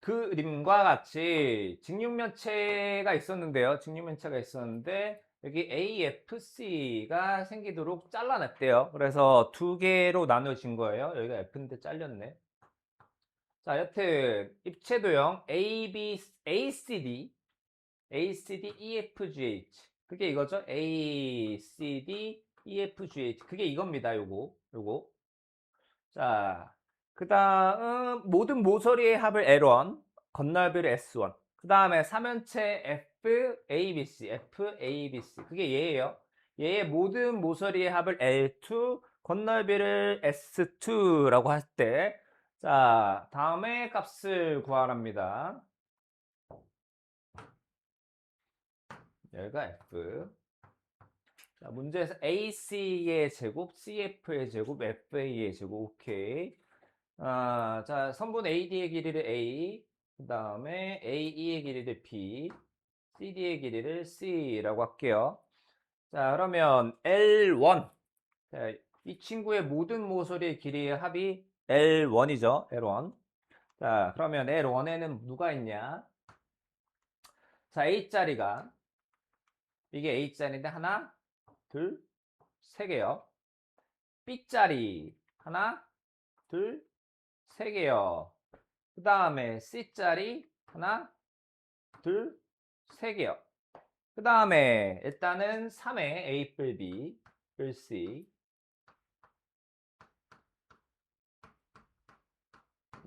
그림과 같이 직육면체가 있었는데요. 직육면체가 있었는데 여기 AFC가 생기도록 잘라냈대요. 그래서 두 개로 나눠진 거예요. 여기가 F인데 잘렸네. 자, 여튼 입체도형 AB, ACD, ACD, EFGH. 그게 이거죠? ACD, EFGH. 그게 이겁니다. 요거, 요거. 자, 그 다음 모든 모서리의 합을 L1, 건널비를 S1. 그 다음에 삼연체 F, ABC, F, ABC. 그게 얘예요. 얘의 모든 모서리의 합을 L2, 건널비를 S2라고 할 때, 자, 다음에 값을 구하랍니다. 여기가 F. 자, 문제에서 AC의 제곱, CF의 제곱, FA의 제곱, 오케이. 아, 자, 선분 AD의 길이를 A, 그 다음에 AE의 길이를 B, CD의 길이를 C라고 할게요. 자, 그러면 L1. 자, 이 친구의 모든 모서리의 길이의 합이 L1이죠. L1. 자, 그러면 L1에는 누가 있냐? 자, A자리가 이게 A자리인데 하나, 둘, 세 개요. B자리 하나, 둘, 세 개요. 그 다음에 C자리 하나, 둘, 세 개요. 그 다음에 일단은 3에 A 뿔 B, 뿔 C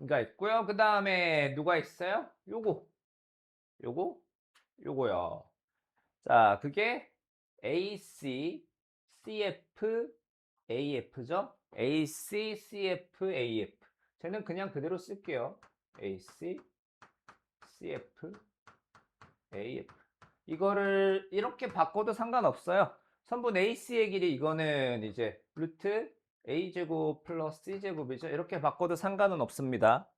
가 있고요. 그 다음에 누가 있어요? 요거, 요거, 요거요. 자, 그게 AC, CF, AF죠? AC, CF, AF. 쟤는 그냥 그대로 쓸게요. AC, CF, AF. 이거를 이렇게 바꿔도 상관없어요. 선분 AC의 길이 이거는 이제 루트 A제곱 플러스 C제곱이죠. 이렇게 바꿔도 상관은 없습니다.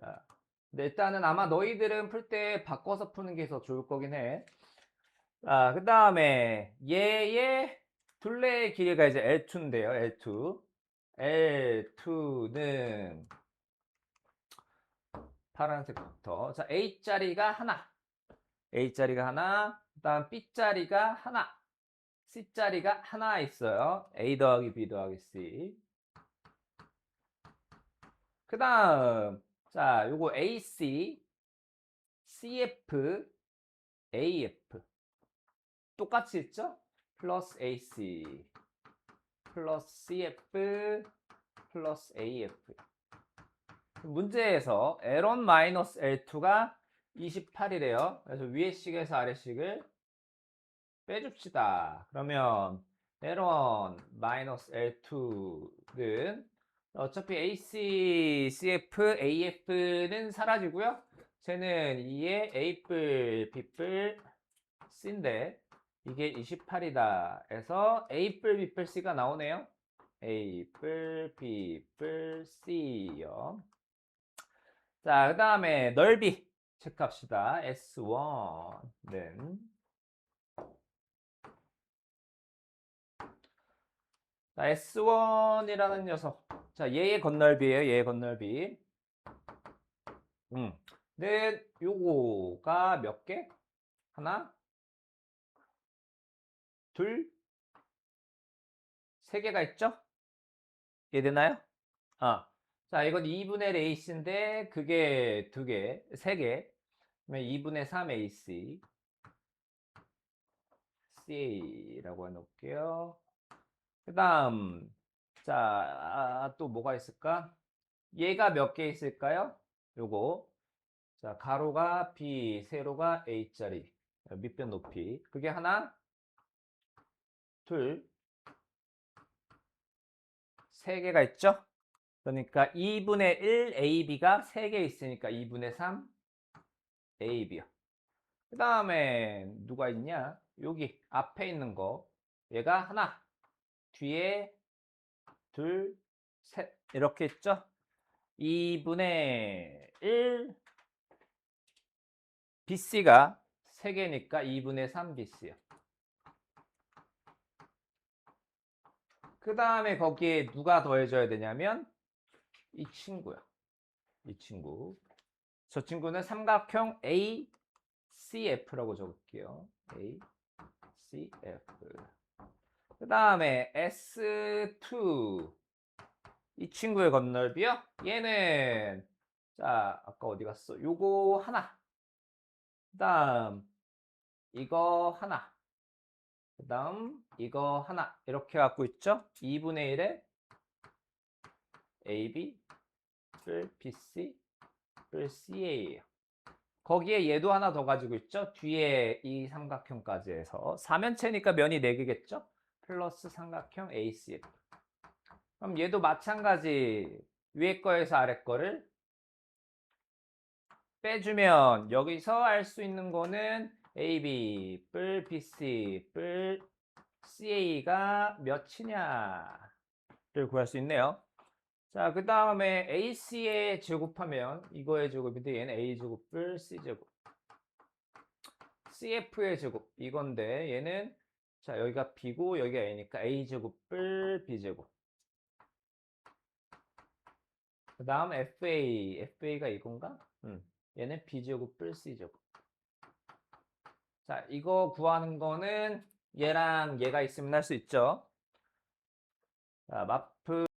자, 근데 일단은 아마 너희들은 풀 때 바꿔서 푸는 게 더 좋을 거긴 해. 자, 그 다음에 얘의 둘레의 길이가 이제 L2인데요. L2. L2는 파란색부터. 자, A자리가 하나. A자리가 하나. 그 다음 B자리가 하나. C자리가 하나 있어요. A 더하기 B 더하기 C. 그 다음, 자, 요거 AC, CF, AF. 똑같이 있죠? 플러스 AC, 플러스 CF, 플러스 AF. 문제에서 L1 마이너스 L2가 28이래요. 그래서 위에 식에서 아래 식을 빼줍시다. 그러면 L1 마이너스 L2는 어차피 AC, CF, AF는 사라지고요. 쟤는 2에 A뿔, B뿔, C인데 이게 28이다 해서 A뿔, B뿔, C가 나오네요. A뿔, B뿔, C요. 자, 그 다음에 넓이 체크합시다. S1는 자, S1이라는 녀석. 자, 얘의 건널비예요. 얘의 건널비. 음. 네, 요거가 몇 개? 하나, 둘, 세 개가 있죠? 이해되나요? 아. 자, 이건 2분의 AC인데 그게 두 개, 세 개. 그러면 2분의 3 AC. CA라고 해놓을게요. 그 다음, 자, 아, 또 뭐가 있을까? 얘가 몇 개 있을까요? 요거. 자, 가로가 B, 세로가 A짜리. 밑변 높이. 그게 하나, 둘, 세 개가 있죠? 그러니까 2분의 1 AB가 3개 있으니까 2분의 3 AB요. 그 다음에 누가 있냐? 여기 앞에 있는 거. 얘가 하나, 뒤에 둘, 셋 이렇게 있죠? 2분의 1 BC가 3개니까 2분의 3 BC요. 그 다음에 거기에 누가 더해져야 되냐면 이 친구야. 이 친구. 저 친구는 삼각형 ACF라고 적을게요. ACF. 그 다음에 S2. 이 친구의 건널비요? 얘는 자 아까 어디 갔어? 요거 하나. 그 다음 이거 하나. 그 다음 이거 하나. 이렇게 갖고 있죠? 2분의 1에 AB 뿔 BC 뿔 CA예요. 거기에 얘도 하나 더 가지고 있죠? 뒤에 이 삼각형까지 해서 사면체니까 면이 4개겠죠? 플러스 삼각형 ACF. 그럼 얘도 마찬가지 위에 거에서 아래 거를 빼주면 여기서 알 수 있는 거는 AB 뿔 BC 뿔 CA가 몇이냐를 구할 수 있네요. 자, 그 다음에 AC에 제곱하면 이거의 제곱인데 얘는 A 제곱을 C 제곱. CF의 제곱 이건데 얘는 자 여기가 B고 여기가 A니까 A 제곱을 B 제곱. 그 다음 FA, FA가 이건가? 음, 얘는 B 제곱을 C 제곱. 자, 이거 구하는 거는 얘랑 얘가 있으면 할 수 있죠. 자, 마프